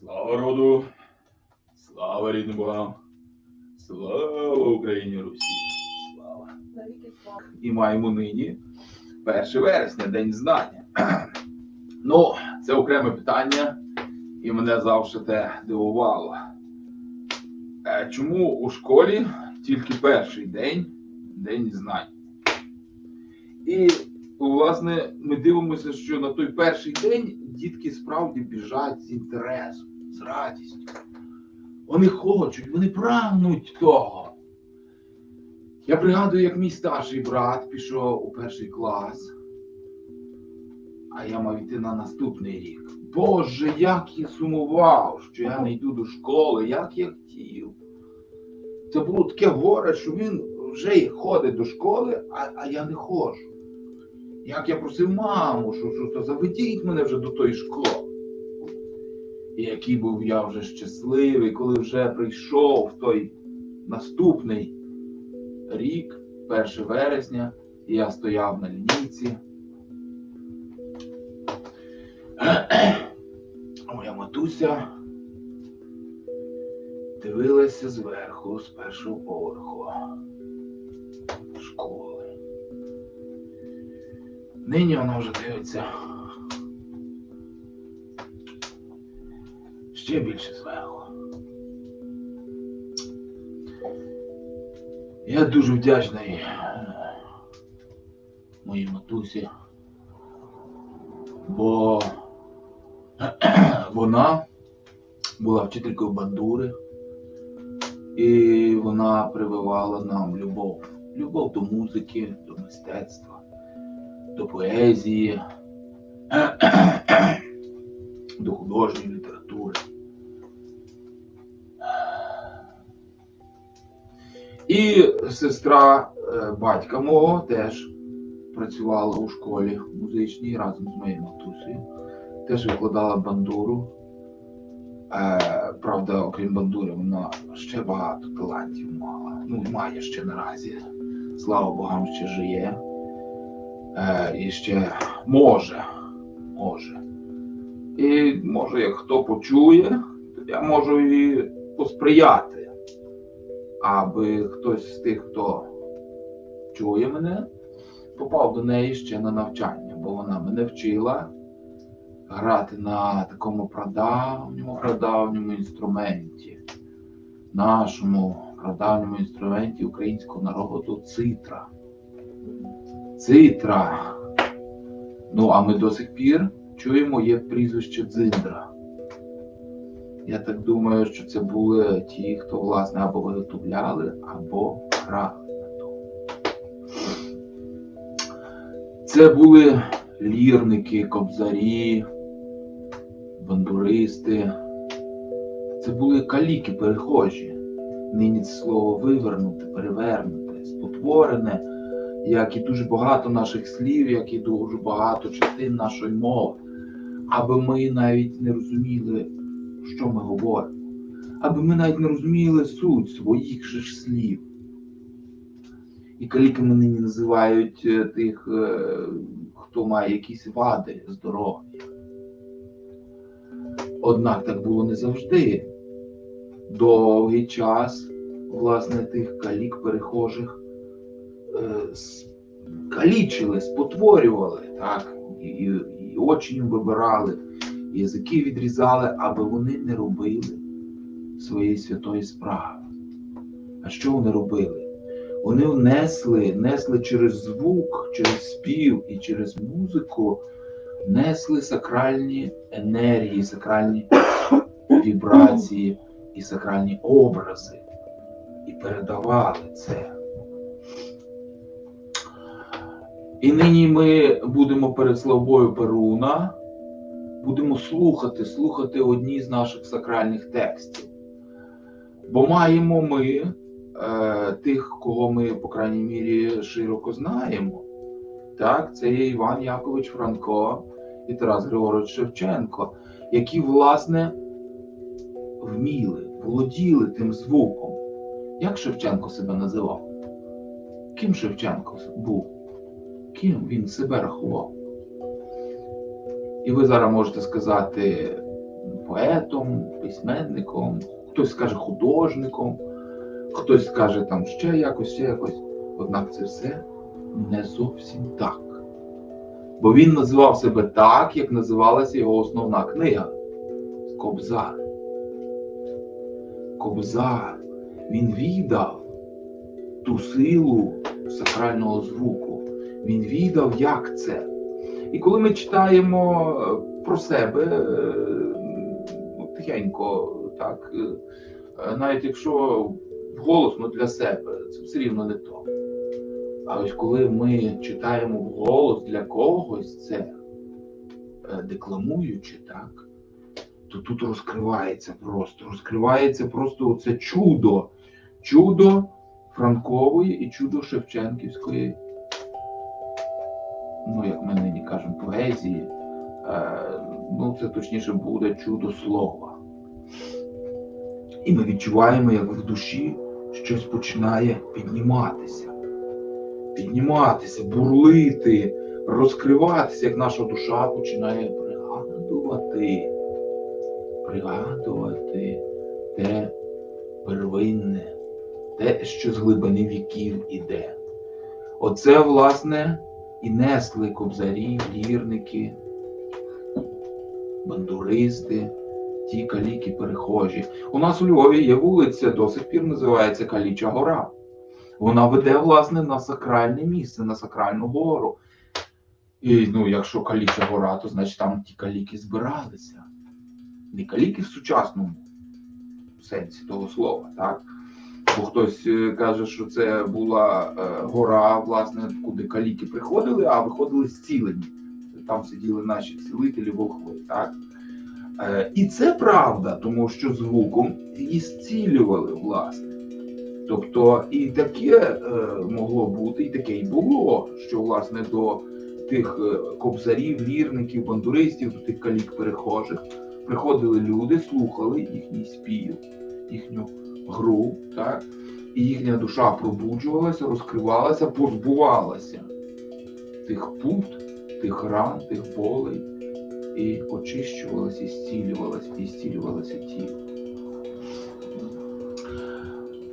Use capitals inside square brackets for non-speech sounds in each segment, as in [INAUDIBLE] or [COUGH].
Слава роду, слава рідним богам, слава Україні Русі, слава. І маємо нині 1 вересня, День знання. [CLEARS THROAT] Ну, це окреме питання, і мене завжди те дивувало. Е, Чому у школі тільки перший день День знань? І, власне, ми дивимося, що на той перший день дітки справді біжать з інтересом, з радістю. Вони хочуть, вони прагнуть того. Я пригадую, як мій старший брат пішов у перший клас, а я мав йти на наступний рік. Боже, як я сумував, що я не йду до школи, як я хотів. Це було таке горе, що він вже ходить до школи, а, а я не ходжу. Як я просив маму, що, що заведіть мене вже до тої школи. І який був я вже щасливий, коли вже прийшов той наступний рік, 1 вересня, і я стояв на лінійці. [CLEARS THROAT] Моя матуся дивилася зверху, з першого поверху школи. Нині вона вже дивиться ще більше зверху. Я дуже вдячний е, моїй матусі, бо [CLEARS THROAT] вона була вчителькою бандури, і вона прививала нам любов. Любов до музики, до мистецтва, до поезії, [CLEARS THROAT] до художньої літератури. І сестра е, батька мого теж працювала у школі музичній разом з моєю матусею. Теж викладала бандуру. Е, правда, окрім бандури, вона ще багато талантів мала. Ну, має ще наразі. Слава Богам, ще жиє. Е, і ще може. Може. І може, як хто почує, то я можу і посприяти аби хтось з тих, хто чує мене, попав до неї ще на навчання, бо вона мене вчила грати на такому прадавньому прадавньому інструменті, нашому прадавньому інструменті українського народу цитра. Цитра. Ну, а ми до сих пір чуємо є прізвище Дзиндра. Я так думаю, що це були ті, хто власне або виготовляли, або грали на тому. Це були лірники, кобзарі, бандуристи. Це були каліки перехожі. Нині це слово вивернуте, перевернуте, спотворене, як і дуже багато наших слів, як і дуже багато частин нашої мови. Аби ми навіть не розуміли що ми говоримо, аби ми навіть не розуміли суть своїх же ж слів. І каліками нині називають е, тих, е, хто має якісь вади здоров'я. Однак так було не завжди. Довгий час, власне, тих калік перехожих е, калічили, спотворювали, так, і, і, і очі їм вибирали язики відрізали, аби вони не робили своєї святої справи. А що вони робили? Вони несли, несли через звук, через спів і через музику, несли сакральні енергії, сакральні вібрації і сакральні образи. І передавали це. І нині ми будемо перед славою Перуна будемо слухати, слухати одні з наших сакральних текстів. Бо маємо ми е, тих, кого ми, по крайній мірі, широко знаємо. Так, це є Іван Якович Франко і Тарас Григорович Шевченко, які, власне, вміли, володіли тим звуком. Як Шевченко себе називав? Ким Шевченко був? Ким він себе рахував? І ви зараз можете сказати, поетом, письменником, хтось скаже художником, хтось скаже там ще якось, ще якось. Однак це все не зовсім так. Бо він називав себе так, як називалася його основна книга Кобзар. Кобзар. Він віддав ту силу сакрального звуку. Він віддав, як це. І коли ми читаємо е, про себе е, ну, тихенько, так, е, навіть якщо голосно для себе, це все рівно не то. А ось коли ми читаємо вголос для когось це, декламуючи, так, то тут розкривається просто, розкривається просто це чудо, чудо Франкової і чудо Шевченківської, ну, як ми нині кажемо, поезії. Е, ну, це точніше буде чудо слова. І ми відчуваємо, як в душі щось починає підніматися. Підніматися, бурлити, розкриватися, як наша душа починає пригадувати, пригадувати те первинне, те, що з глибини віків іде. Оце, власне, і несли кобзарі, лірники, бандуристи, ті каліки перехожі. У нас у Львові є вулиця, до сих пір називається Каліча Гора. Вона веде, власне, на сакральне місце, на сакральну гору. І ну, якщо Каліча гора, то значить там ті каліки збиралися. Не каліки в сучасному сенсі того слова, так? Бо хтось е, каже, що це була е, гора, власне, куди каліки приходили, а виходили зцілені. Там сиділи наші цілителі волхви, так? Е, і це правда, тому що звуком її зцілювали, власне. Тобто і таке могло бути, і таке й було, що власне до тих кобзарів, лірників, бандуристів, до тих калік перехожих приходили люди, слухали їхній спів, їхню гру, так? і їхня душа пробуджувалася, розкривалася, позбувалася тих пут, тих ран, тих болей, і очищувалася, і зцілювалася, і зцілювалося тіло.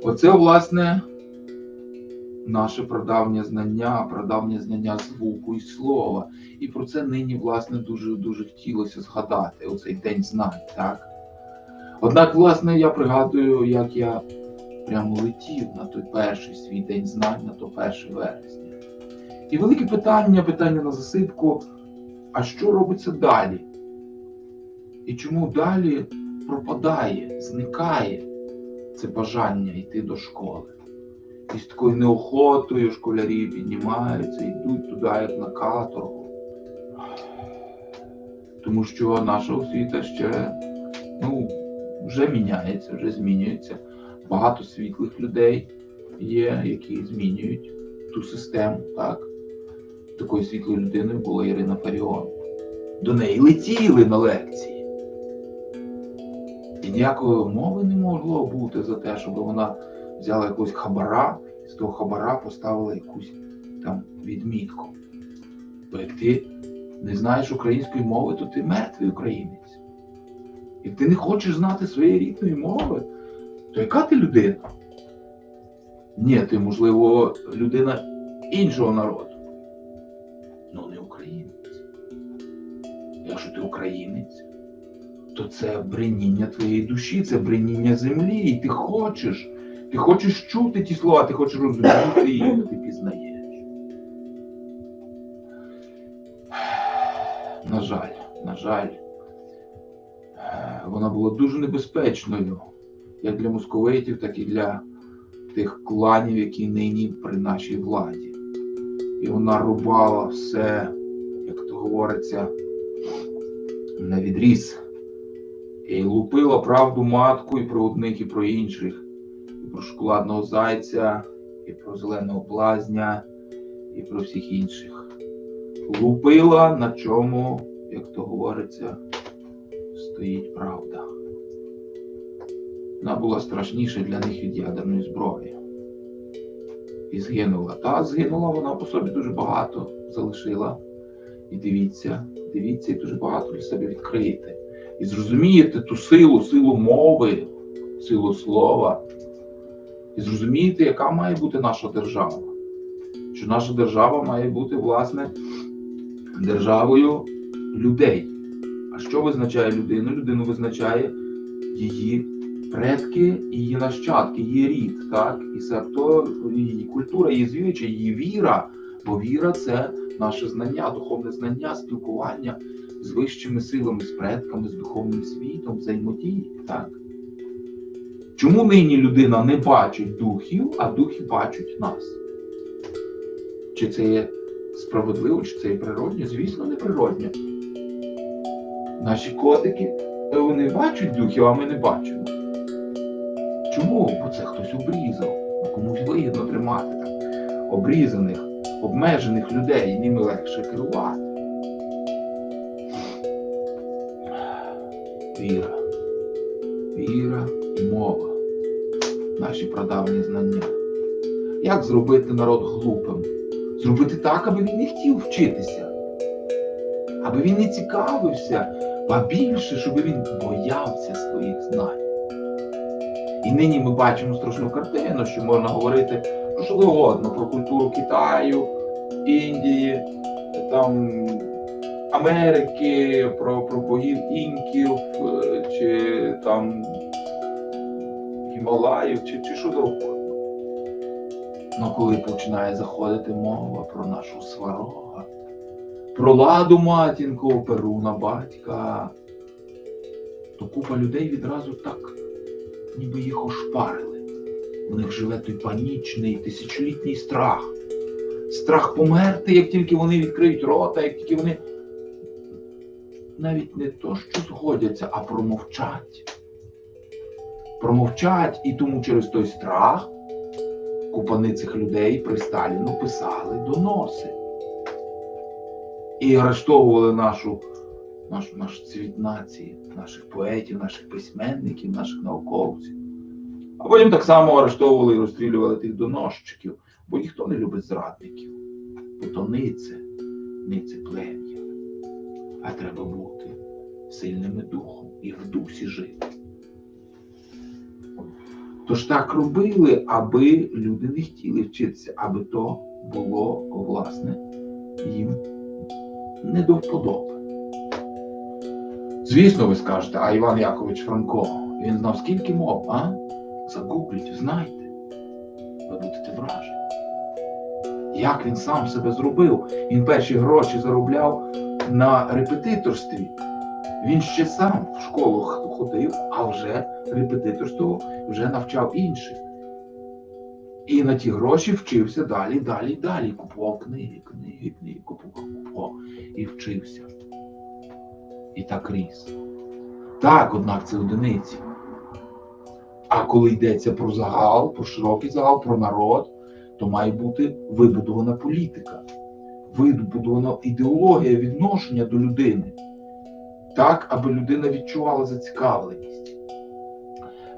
Оце, власне, наше прадавнє знання, прадавнє знання звуку і слова. І про це нині, власне, дуже дуже хотілося згадати оцей день знань, так? Однак, власне, я пригадую, як я прямо летів на той перший свій день знань, на то 1 вересня. І велике питання, питання на засипку: а що робиться далі? І чому далі пропадає, зникає? це бажання йти до школи. І з такою неохотою школярі піднімаються, йдуть туди, як на каторгу. Тому що наша освіта ще ну, вже міняється, вже змінюється. Багато світлих людей є, які змінюють ту систему. так. Такою світлою людиною була Ірина Фаріон. До неї летіли на лекції. І ніякої мови не могло бути за те, щоб вона взяла якусь хабара, з того хабара поставила якусь там відмітку. Бо як ти не знаєш української мови, то ти мертвий українець. Як ти не хочеш знати своєї рідної мови, то яка ти людина? Ні, ти, можливо, людина іншого народу. Ну не українець. Якщо ти українець, то це бреніння твоєї душі, це бреніння землі, і ти хочеш. Ти хочеш чути ті слова, ти хочеш розуміти їх, ти пізнаєш. [SIGHS] На жаль, на жаль, вона була дуже небезпечною як для московитів, так і для тих кланів, які нині при нашій владі. І вона рубала все, як то говориться, на відріз. І лупила правду матку і про одних, і про інших, і про шоколадного зайця, і про зеленого блазня, і про всіх інших. Лупила, на чому, як то говориться, стоїть правда. Вона була страшніша для них від ядерної зброї. І згинула. Та згинула вона по собі дуже багато залишила. І дивіться, дивіться, і дуже багато для себе відкриєте і зрозумієте ту силу, силу мови, силу слова, і зрозумієте, яка має бути наша держава. Що наша держава має бути, власне, державою людей. Що визначає людину? Людину визначає її предки, її нащадки, її рід, так? І себто її культура, її звичай, її віра. Бо віра це наше знання, духовне знання, спілкування з вищими силами, з предками, з духовним світом, взаємодії. Так? Чому нині людина не бачить духів, а духи бачать нас? Чи це є справедливо, чи це є природньо? Звісно, не природньо. Наші котики, вони бачать духів, а ми не бачимо. Чому? Бо це хтось обрізав. Комусь вигідно тримати так. Обрізаних, обмежених людей, ними легше керувати. Віра. Віра і мова. Наші прадавні знання. Як зробити народ глупим? Зробити так, аби він не хотів вчитися, аби він не цікавився, а більше, щоб він боявся своїх знань. І нині ми бачимо страшну картину, що можна говорити що завгодно, про культуру Китаю, Індії, там Америки, про, про богів інків, е, чи там Гімалаїв, чи, чи що завгодно. Ну коли починає заходити мова про нашу сварога, про ладу матінку, перуна батька, то купа людей відразу так, ніби їх ошпарили. У них живе той панічний тисячолітній страх. Страх померти, як тільки вони відкриють рота, як тільки вони навіть не то, що згодяться, а промовчать. Промовчать і тому через той страх купани цих людей при Сталіну писали доноси. І арештовували нашу, нашу, наш цвіт нації, наших поетів, наших письменників, наших науковців. А потім так само арештовували і розстрілювали тих доносчиків, бо ніхто не любить зрадників. Бо то нице, нице плем'я. А треба бути сильними духом і в дусі жити. Тож так робили, аби люди не хотіли вчитися, аби то було, власне, їм не до вподоби. Звісно, ви скажете, а Іван Якович Франко, він знав скільки мов, а? Загугліть, знайте. Ви будете вражені. Як він сам себе зробив? Він перші гроші заробляв на репетиторстві. Він ще сам в школу ходив, а вже репетиторство вже навчав інших. І на ті гроші вчився далі, далі, далі. Купував книги, книги, книги, купував, купував і вчився. І так ріс. Так, однак це одиниці. А коли йдеться про загал, про широкий загал, про народ, то має бути вибудована політика, вибудована ідеологія відношення до людини так, аби людина відчувала зацікавленість.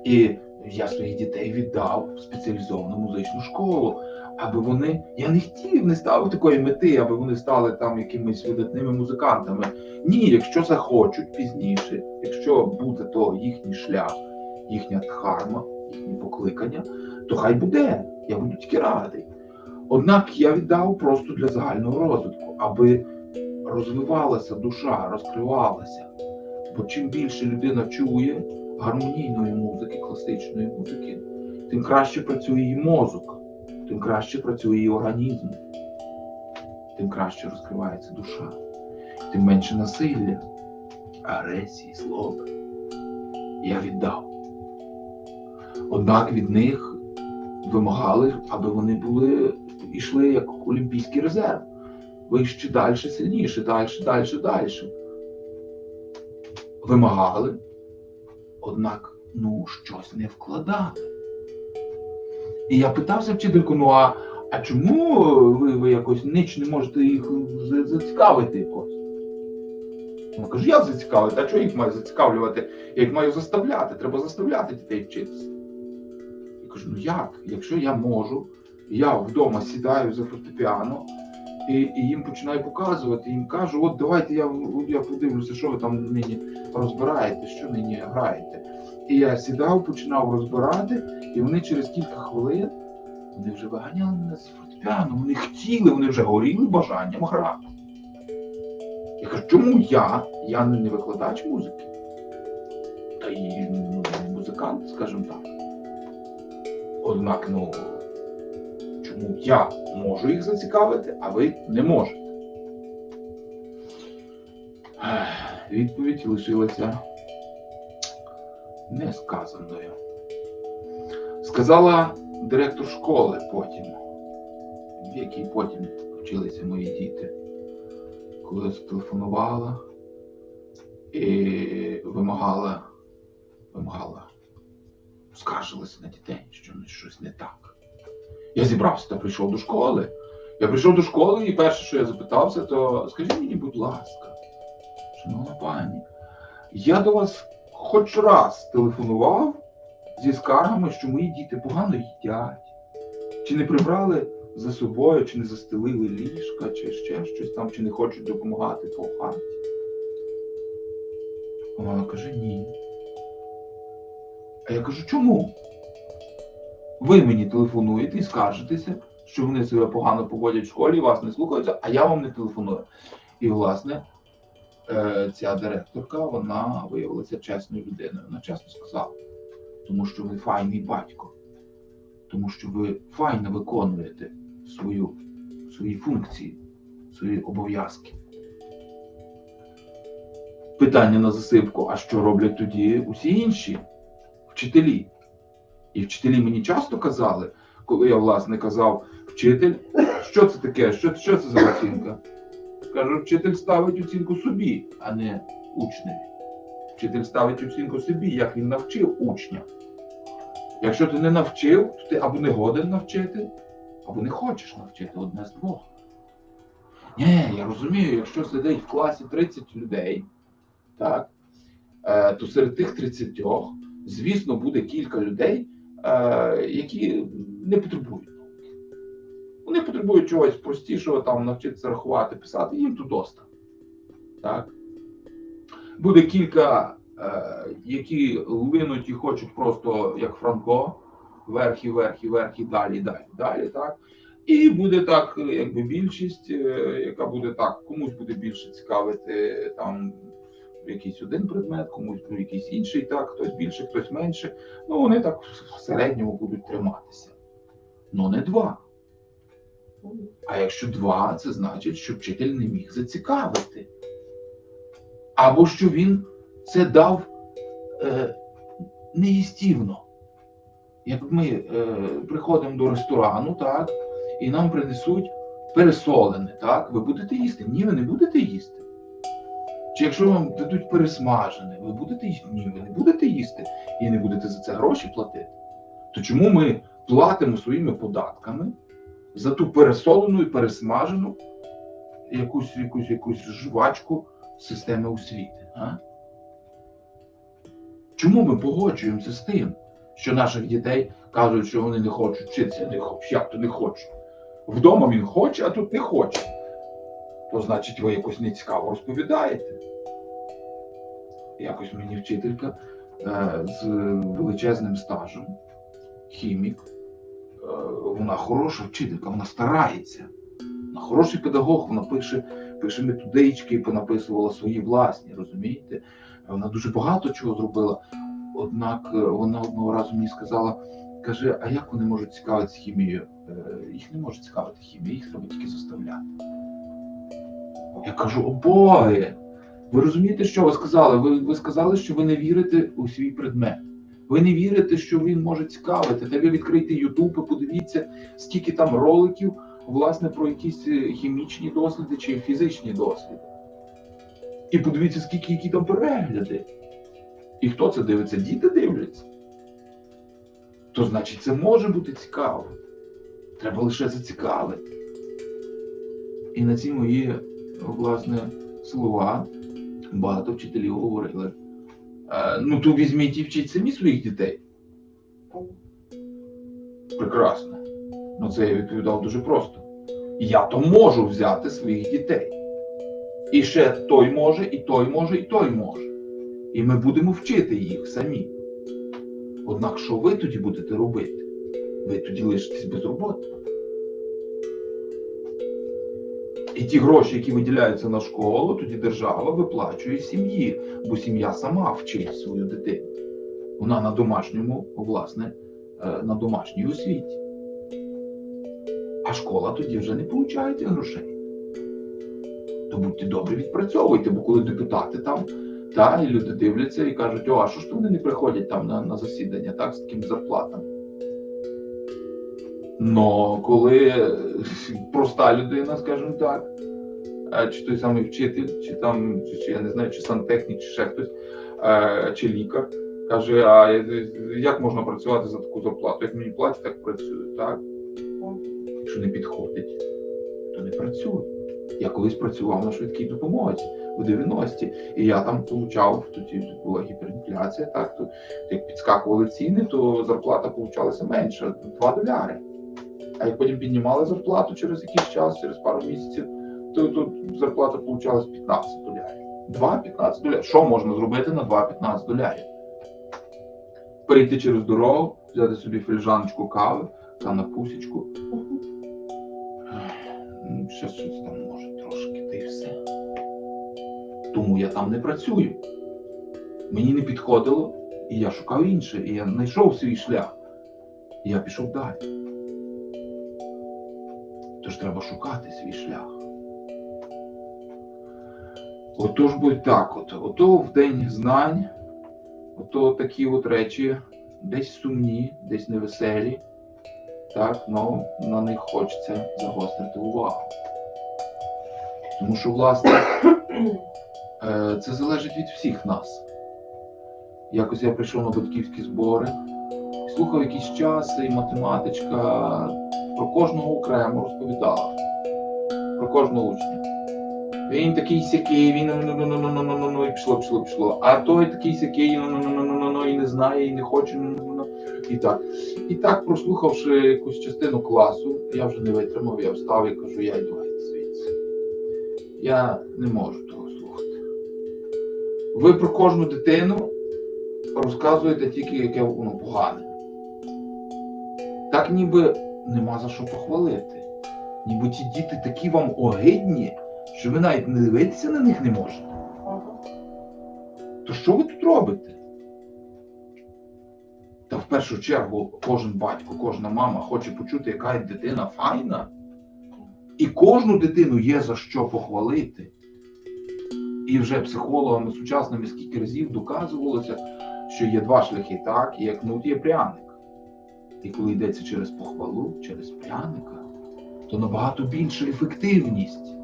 І я своїх дітей віддав в спеціалізовану музичну школу, аби вони. Я не хотів, не ставив такої мети, аби вони стали там якимись видатними музикантами. Ні, якщо захочуть пізніше, якщо буде то їхній шлях, їхня дхарма, їхнє покликання, то хай буде. Я буду тільки радий. Однак я віддав просто для загального розвитку, аби розвивалася душа, розкривалася. Бо чим більше людина чує гармонійної музики, класичної музики, тим краще працює її мозок, тим краще працює її організм, тим краще розкривається душа, тим менше насилля, агресії, злоби. Я віддав. Однак від них вимагали, аби вони були йшли як олімпійський резерв вище, далі, сильніше, далі, далі, далі. Вимагали, однак, ну, щось не вкладали. І я питався вчительку, ну а, а чому ви, ви якось ніч не можете їх зацікавити якось? Вона каже, як зацікавити? А чого їх маю зацікавлювати? Я їх маю заставляти, треба заставляти дітей вчитися. Я кажу, ну як? Якщо я можу, я вдома сідаю за фортепіано, І, і їм починаю показувати, їм кажу, от давайте я, я подивлюся, що ви там нині розбираєте, що нині граєте. І я сідав, починав розбирати, і вони через кілька хвилин вони вже виганяли мене з фортепіано, вони хотіли, вони вже горіли бажанням грати. Я кажу, чому я? Я не викладач музики. Та й ну, музикант, скажімо так. Однак, ну, чому я можу їх зацікавити, а ви не можете? Відповідь лишилася несказаною. Сказала директор школи потім, в якій потім вчилися мої діти, коли зателефонувала і вимагала, вимагала, скаржилася на дітей, що щось не так. Я зібрався та прийшов до школи. Я прийшов до школи, і перше, що я запитався, то скажіть мені, будь ласка, шановна пані, я до вас хоч раз телефонував зі скаргами, що мої діти погано їдять, чи не прибрали за собою, чи не застелили ліжка, чи ще щось там, чи не хочуть допомагати по хаті. А вона каже, ні. А я кажу, чому? Ви мені телефонуєте і скаржитеся, що вони себе погано поводять в школі, вас не слухаються, а я вам не телефоную. І, власне, е, ця директорка, вона виявилася чесною людиною. Вона чесно сказала. Тому що ви файний батько. Тому що ви файно виконуєте свою, свої функції, свої обов'язки. Питання на засипку: а що роблять тоді усі інші вчителі? І вчителі мені часто казали, коли я, власне, казав, вчитель, що це таке? Що, що це за оцінка? Кажу, вчитель ставить оцінку собі, а не учневі. Вчитель ставить оцінку собі, як він навчив учня. Якщо ти не навчив, то ти або не годен навчити, або не хочеш навчити одне з двох. Ні, я розумію, якщо сидить в класі 30 людей, так, е, то серед тих 30, звісно, буде кілька людей, які не потребують науки. Вони потребують чогось простішого, там навчитися рахувати, писати, їм тут доста. Так? Буде кілька, е, які линуть і хочуть просто як Франко, вверх і вверх і далі, далі, далі, так. І буде так, якби більшість, е, яка буде так, комусь буде більше цікавити там якийсь один предмет, комусь буде якийсь інший, так, хтось більше, хтось менше. Ну, вони так в середньому будуть триматися. Ну, не два. А якщо два, це значить, що вчитель не міг зацікавити. Або що він це дав е, неїстівно. Як ми е, приходимо до ресторану, так, і нам принесуть пересолене, так, ви будете їсти? Ні, ви не будете їсти. Чи якщо вам дадуть пересмажене, ви будете їсти? Ні, ви не будете їсти і не будете за це гроші платити. То чому ми платимо своїми податками за ту пересолену і пересмажену якусь, якусь, якусь жвачку системи освіти? А? Чому ми погоджуємося з тим, що наших дітей кажуть, що вони не хочуть вчитися, як то не хочуть? Вдома він хоче, а тут не хоче. То значить, ви якось нецікаво розповідаєте. Якось мені вчителька е, з величезним стажем, хімік, е, вона хороша вчителька, вона старається. Вона хороший педагог, вона пише, пише методички, понаписувала свої власні, розумієте? Вона дуже багато чого зробила. Однак е, вона одного разу мені сказала, каже, а як вони можуть цікавитися хімією? Е, Їх не може цікавити хімія, їх треба тільки заставляти. Я кажу, о боги! Ви розумієте, що ви сказали? Ви, ви сказали, що ви не вірите у свій предмет. Ви не вірите, що він може цікавити. Та ви відкрийте Ютуб і подивіться, скільки там роликів, власне, про якісь е, хімічні досліди чи фізичні досліди. І подивіться, скільки які там перегляди. І хто це дивиться? Діти дивляться. То значить, це може бути цікаво. Треба лише зацікавити. І на ці мої, власне, слова багато вчителів говорили. Е, ну, то візьміть і вчіть самі своїх дітей. Прекрасно. Ну, це я відповідав дуже просто. Я то можу взяти своїх дітей. І ще той може, і той може, і той може. І ми будемо вчити їх самі. Однак, що ви тоді будете робити? Ви тоді лишитесь без роботи. І ті гроші, які виділяються на школу, тоді держава виплачує сім'ї, бо сім'я сама вчить свою дитину. Вона на домашньому, власне, е, на домашній освіті. А школа тоді вже не получає тих грошей. То будьте добрі, відпрацьовуйте, бо коли депутати там, та, і люди дивляться і кажуть, о, а що ж то вони не приходять там на, на засідання, так, з такими зарплатами? Но коли проста людина, скажімо так, чи той самий вчитель, чи там, чи, я не знаю, чи сантехнік, чи ще хтось, чи лікар, каже, а як можна працювати за таку зарплату? Як мені платять, так працюю, так? Якщо не підходить, то не працює. Я колись працював на швидкій допомозі у 90-ті, і я там получав, тоді була гіперінфляція, так, то як підскакували ціни, то зарплата получалася менша 2 доляри. А як потім піднімали зарплату через якийсь час, через пару місяців, то, то зарплата получалась 15 долярів. 2-15 долярів. Що можна зробити на 2-15 долярів? Перейти через дорогу, взяти собі філіжаночку кави, та на пусічку. Ну, Ще щось там може трошки, та й все. Тому я там не працюю. Мені не підходило, і я шукав інше, і я знайшов свій шлях. І я пішов далі. Тож треба шукати свій шлях. Отож будь так от. Ото в день знань, ото такі от речі, десь сумні, десь невеселі. Так, ну на них хочеться загострити увагу. Тому що, власне, [COUGHS] е, це залежить від всіх нас. Якось я прийшов на батьківські збори, слухав якийсь час, і математичка про кожного окремо розповідала, про кожного учня. Він такий сякий, він ну-ну-ну-ну-ну-ну-ну, і пішло, пішло, пішло. А той такий сякий, ну-ну-ну-ну-ну-ну, і не знає, і не хоче. ну-ну-ну. І так, І так, прослухавши якусь частину класу, я вже не витримав, я встав і кажу, я йду геть звідси. Я не можу того слухати. Ви про кожну дитину розказуєте тільки, яке воно погане. Так ніби нема за що похвалити. Ніби ті діти такі вам огидні, що ви навіть не дивитися на них не можете. То що ви тут робите? Та в першу чергу кожен батько, кожна мама хоче почути, яка дитина файна. І кожну дитину є за що похвалити. І вже психологами сучасними скільки разів доказувалося, що є два шляхи, так, і як кнут є пряник. І коли йдеться через похвалу, через пряника, то набагато більша ефективність,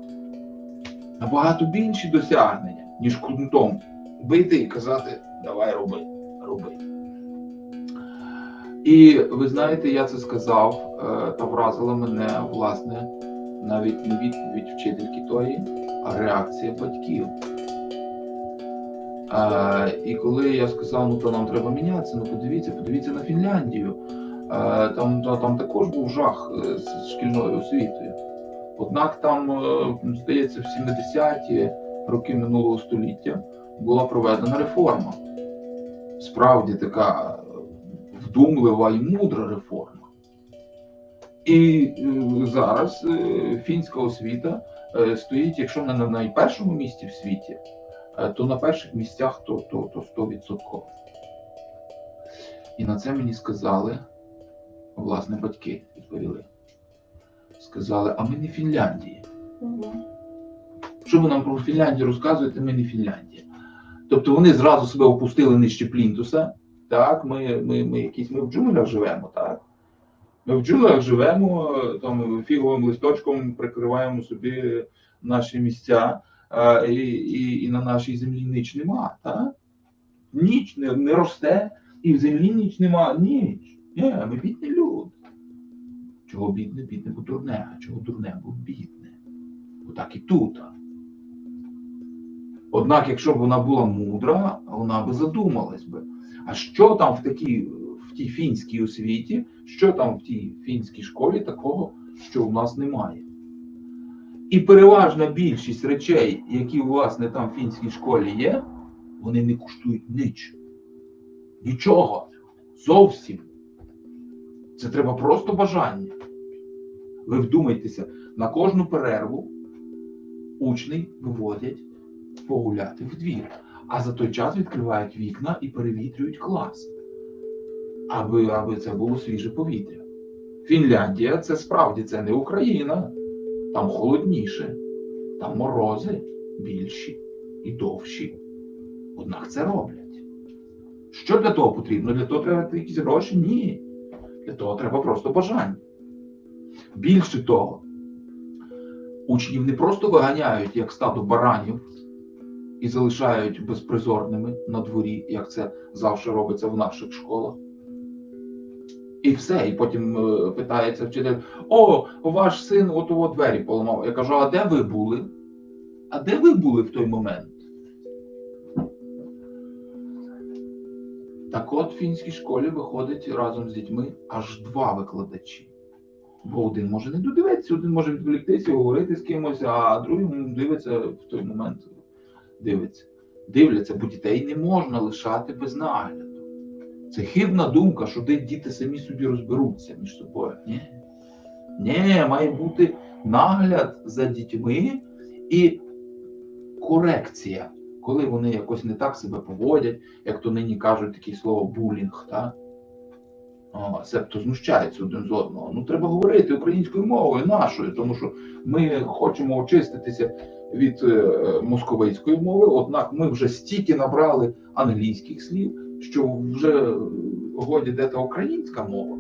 набагато більші досягнення, ніж кнутом бити і казати, давай роби, роби. І ви знаєте, я це сказав е, та вразила мене, власне, навіть не відповідь вчительки тої, а реакція батьків. Е, і коли я сказав, ну то нам треба мінятися, ну подивіться, подивіться на Фінляндію. Е, Там, там також був жах е, з шкільною освітою. Однак там, е, здається, в 70-ті роки минулого століття була проведена реформа. Справді така вдумлива і мудра реформа. І зараз фінська освіта стоїть, якщо не на найпершому місці в світі, то на перших місцях то, то, то 100%. І на це мені сказали, власне, батьки відповіли. Сказали, а ми не Фінляндія. Що ви нам про Фінляндію розказуєте, ми не Фінляндія. Тобто вони зразу себе опустили нижче плінтуса. Так, ми, ми, ми якісь ми в джунглях живемо, так. Ми в джунглях живемо, там фіговим листочком прикриваємо собі наші місця, а, і, і, і на нашій землі ніч нема, так? Ніч не, не росте, і в землі ніч нема, ніч. Ні, ми бідні люди. Чого бідне, бідне, бо дурне, а чого дурне, бо бідне. Отак і тут. Однак, якщо б вона була мудра, вона би задумалась би. А що там в такій, в тій фінській освіті, що там в тій фінській школі такого, що у нас немає? І переважна більшість речей, які власне там в фінській школі є, вони не коштують ніч. Нічого. Зовсім. Це треба просто бажання. Ви вдумайтеся, на кожну перерву учні виводять погуляти в двір, а за той час відкривають вікна і перевітрюють клас, аби, аби це було свіже повітря. Фінляндія це справді це не Україна. Там холодніше, там морози більші і довші. Однак це роблять. Що для того потрібно? Для того треба якісь гроші? Ні. Для того треба просто бажання. Більше того, учнів не просто виганяють як стадо баранів і залишають безпризорними на дворі, як це завжди робиться в наших школах. І все. І потім е, питається вчитель: О, ваш син от от двері поламав. Я кажу, а де ви були? А де ви були в той момент? Так от в фінській школі виходить разом з дітьми аж два викладачі. Бо один може не додивитися, один може відволіктися, говорити з кимось, а другий дивиться в той момент. Дивиться. Дивляться, бо дітей не можна лишати без нагляду. Це хибна думка, що діти самі собі розберуться між собою. Ні. Ні, має бути нагляд за дітьми і корекція, коли вони якось не так себе поводять, як то нині кажуть таке слово булінг, та? О, себто знущаються один з одного. Ну треба говорити українською мовою нашою, тому що ми хочемо очиститися від е, московицької мови, однак ми вже стільки набрали англійських слів, що вже годі де та українська мова.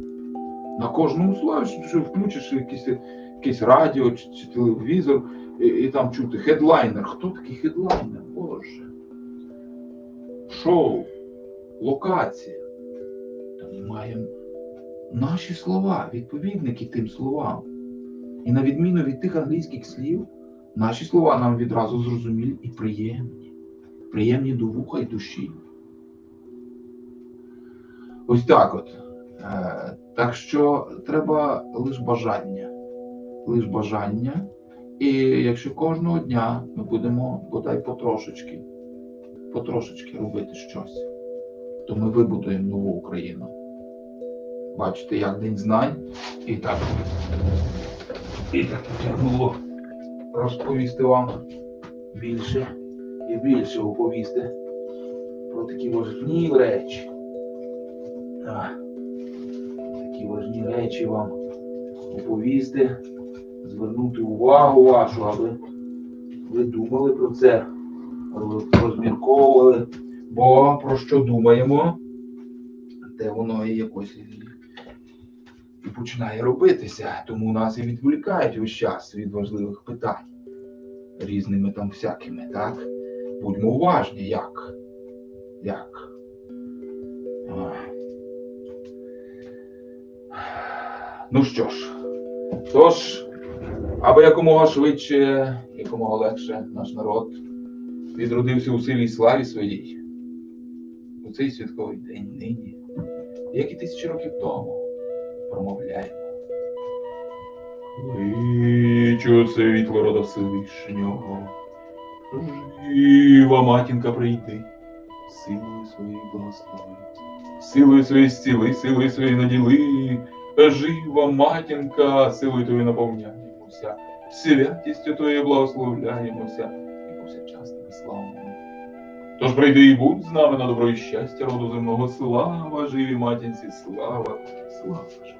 На кожному слові, що- включиш якесь, якесь радіо чи, чи телевізор, і, і там чути хедлайнер. Хто такий хедлайнер? Боже. Шоу, локація. Та ми маємо наші слова, відповідники тим словам. І на відміну від тих англійських слів, наші слова нам відразу зрозумілі і приємні. Приємні до вуха і душі. Ось так от. Е, так що треба лише бажання. Лише бажання. І якщо кожного дня ми будемо бодай потрошечки, потрошечки робити щось, то ми вибудуємо нову Україну. Бачите, як День знань, і так, і так потягнуло розповісти вам більше і більше оповісти про такі важні речі. Так, такі важні речі вам оповісти, звернути увагу вашу, аби ви думали про це, розмірковували, бо про що думаємо, те воно і якось і, починає робитися. Тому нас і відволікають весь час від важливих питань різними там всякими, так? Будьмо уважні, як? Як? Ну що ж, тож, аби якомога швидше, якомога легше наш народ відродився у силі і славі своїй. У цей святковий день нині, як і тисячі років тому, промовляємо. Вічу світло рода Всевишнього, жива матінка прийди, силою своєї благослови, силою своєї зціли, силою своєї наділи, жива матінка, силою твоєю наповняємося, святістю твоєю благословляємося і повсякчас тебе славимо. Тож прийди і будь з нами на добро і щастя роду земного слава, живі матінці, слава, слава, слава.